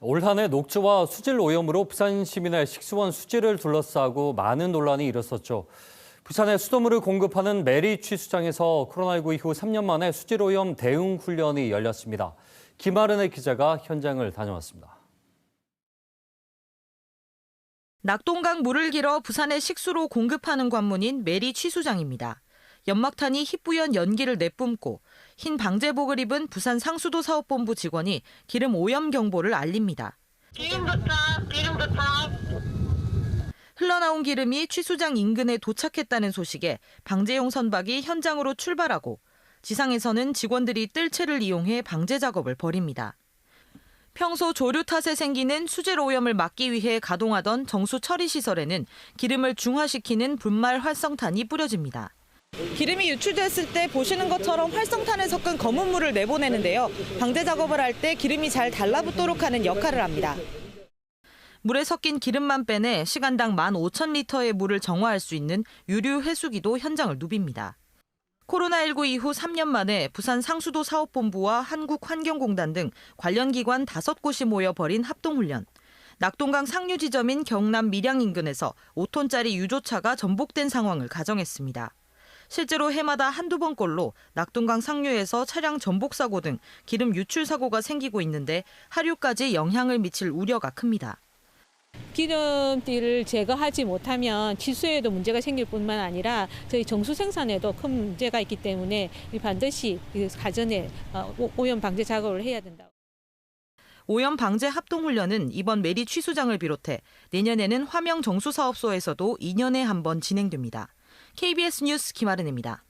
올 한해 녹조와 수질 오염으로 부산 시민의 식수원 수질을 둘러싸고 많은 논란이 일었었죠. 부산에 수돗물을 공급하는 메리 취수장에서 코로나19 이후 3년 만에 수질 오염 대응 훈련이 열렸습니다. 김아른의 기자가 현장을 다녀왔습니다. 낙동강 물을 길어 부산의 식수로 공급하는 관문인 메리 취수장입니다. 연막탄이 희뿌연 연기를 내뿜고 흰 방제복을 입은 부산 상수도 사업본부 직원이 기름 오염 경보를 알립니다. 기름 도착, 기름 도착. 흘러나온 기름이 취수장 인근에 도착했다는 소식에 방제용 선박이 현장으로 출발하고 지상에서는 직원들이 뜰채를 이용해 방제 작업을 벌입니다. 평소 조류 탓에 생기는 수질 오염을 막기 위해 가동하던 정수 처리 시설에는 기름을 중화시키는 분말 활성탄이 뿌려집니다. 기름이 유출됐을 때 보시는 것처럼 활성탄을 섞은 검은 물을 내보내는데요. 방제 작업을 할 때 기름이 잘 달라붙도록 하는 역할을 합니다. 물에 섞인 기름만 빼내 시간당 15,000리터의 물을 정화할 수 있는 유류 해수기도 현장을 누빕니다. 코로나19 이후 3년 만에 부산 상수도 사업본부와 한국환경공단 등 관련 기관 5곳이 모여 벌인 합동훈련. 낙동강 상류 지점인 경남 밀양 인근에서 5톤짜리 유조차가 전복된 상황을 가정했습니다. 실제로 해마다 한두 번꼴로 낙동강 상류에서 차량 전복 사고 등 기름 유출 사고가 생기고 있는데 하류까지 영향을 미칠 우려가 큽니다. 기름띠를 제거하지 못하면 치수에도 문제가 생길 뿐만 아니라 저희 정수 생산에도 큰 문제가 있기 때문에 반드시 가전에 어, 오- 오염 방제 작업을 해야 된다. 오염 방제 합동 훈련은 이번 메리 취수장을 비롯해 내년에는 화명 정수 사업소에서도 2년에 한 번 진행됩니다. KBS 뉴스 김아른입니다.